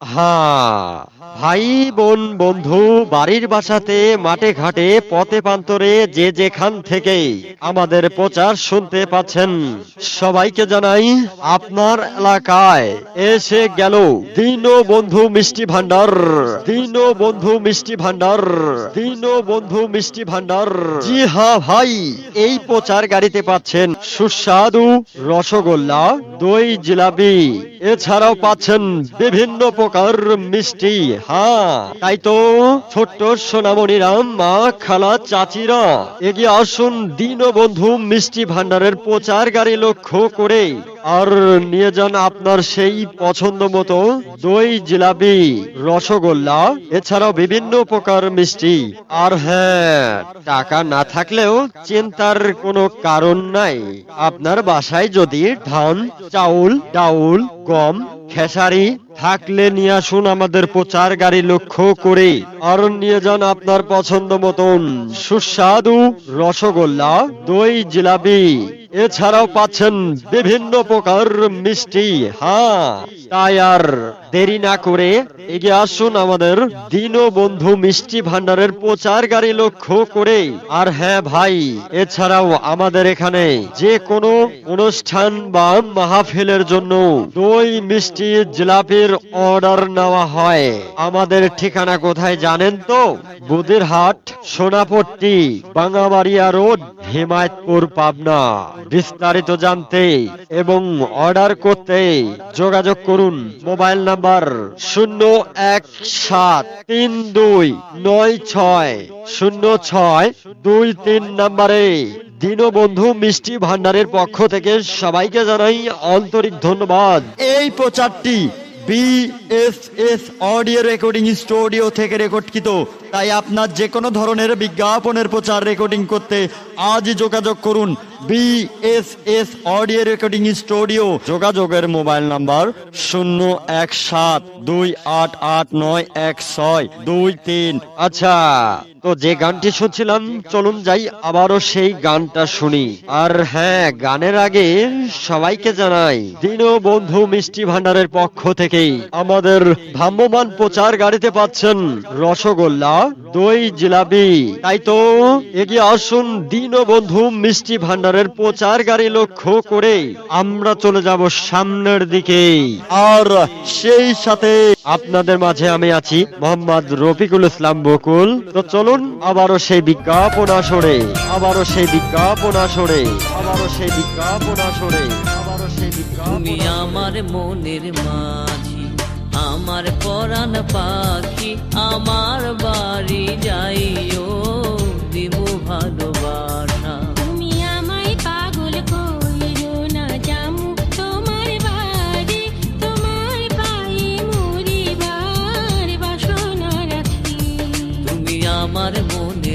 হ্যাঁ ভাই, বোন, বন্ধু, বাড়ির বাসাতে, মাঠে ঘাটে, পথে যে যেখান থেকে আমাদের প্রচার শুনতে পাচ্ছেন, সবাইকে জানাই আপনার এলাকায় এসে গেল দিন বন্ধু মিষ্টি ভান্ডার দিন বন্ধু মিষ্টি ভান্ডার দিন বন্ধু মিষ্টি ভান্ডার জি হ্যাঁ ভাই, এই প্রচার গাড়িতে পাচ্ছেন সুস্বাদু রসগোল্লা, দই জিলাপি। এছাড়াও পাচ্ছেন বিভিন্ন প্রকার মিষ্টি। হ্যাঁ তাই তো ছোট্ট সোনামণিরা মা, খালা, চাচিরা। এগিয়ে আসুন দীনবন্ধু মিষ্টি ভান্ডারের প্রচার গাড়ি লক্ষ্য করে আর নিয়ে যান আপনার সেই পছন্দ মতো দই, জিলাপি, রসগোল্লা, এছাড়াও বিভিন্ন প্রকার মিষ্টি। আর হ্যাঁ টাকা না থাকলেও চিন্তার কোনো কারণ নাই। আপনার বাসায় যদি ধান, চাউল, ডাউল, গম, খেসারি থাকলে নিয়ে আসুন আমাদের প্রচার গাড়ি লক্ষ্য করে আর নিয়ে যান আপনার পছন্দ মতন। সুস্বাদু রসগোল্লা, দই, জিলাপি। এছাড়াও পাচ্ছেন বিভিন্ন প্রকার মিষ্টি। হ্যাঁ তাই আর দেরি না করে এগিয়ে আসুন আমাদের দীনবন্ধু মিষ্টি ভান্ডারের প্রচার গাড়ি লক্ষ্য করে আর হ্যাঁ ভাই, এছাড়াও আমাদের এখানে যে কোনো অনুষ্ঠান বা মাহফিলের জন্য দই, মিষ্টি জিলাপির অর্ডার নেওয়া হয়। আমাদের ঠিকানা কোথায় জানেন তো? বুদিরহাট সোনাপট্টি, বাঙাবাড়িয়া রোড, হিমায়তপুর, পাবনা। বিস্তারিত জানতে এবং অর্ডার করতে যোগাযোগ করুন। মোবাইল নাম্বার শূন্য এক সাত তিন দুই নয় ছয় শূন্য ছয় দুই তিন নাম্বারে। দীনবন্ধু মিষ্টি ভান্ডারের পক্ষ থেকে সবাইকে জানাই আন্তরিক ধন্যবাদ। এই প্রচারটি বিএসএস অডিও রেকর্ডিং স্টুডিও থেকে রেকর্ডকৃত তাই আপনার যে কোনো ধরনের বিজ্ঞাপনের প্রচার রেকর্ডিং করতে আজই যোগাযোগ করুন বিএসএস অডিও রেকর্ডিং স্টুডিও। যোগাযোগের মোবাইল নাম্বার শূন্য এক সাত দুই আট আট নয় এক ছয় দুই তিন। আচ্ছা তো যে গানটি শুনছিলাম, চলুন যাই, আবারও সেই গানটা শুনি। আর হ্যাঁ গানের আগে সবাইকে জানাই, দীনবন্ধু মিষ্টি ভান্ডারের পক্ষ থেকেই আমাদের ভ্রাম্যমান প্রচার গাড়িতে পাচ্ছেন রসগোল্লা। দই জিলাপি। তাই তো এগিয়ে আসুন দীনবন্ধু মিষ্টি ভান্ডারের প্রচার গাড়ি লক্ষ্য করে। আমরা চলে যাব সামনের দিকে। আর সেই সাথে আপনাদের মাঝে আমি আছি মোহাম্মদ রফিকুল ইসলাম বকুল। তো চলুন, আবারও সেই বিজ্ঞাপন আসরে। আবারও সেই বিজ্ঞাপন আসরে। আবারও সেই বিজ্ঞাপন আসরে। আবারও সেই বিজ্ঞাপন আমার মনের মাঝি। পরাণ পাখি আমার বাড়ি যাইও দিব ভালোবাসা। তুমি আমায় পাগল কইরো না জামু তোমার বাড়ি তোমার পায়ে মরিবার বাসনা রাখি। তুমি আমার মনের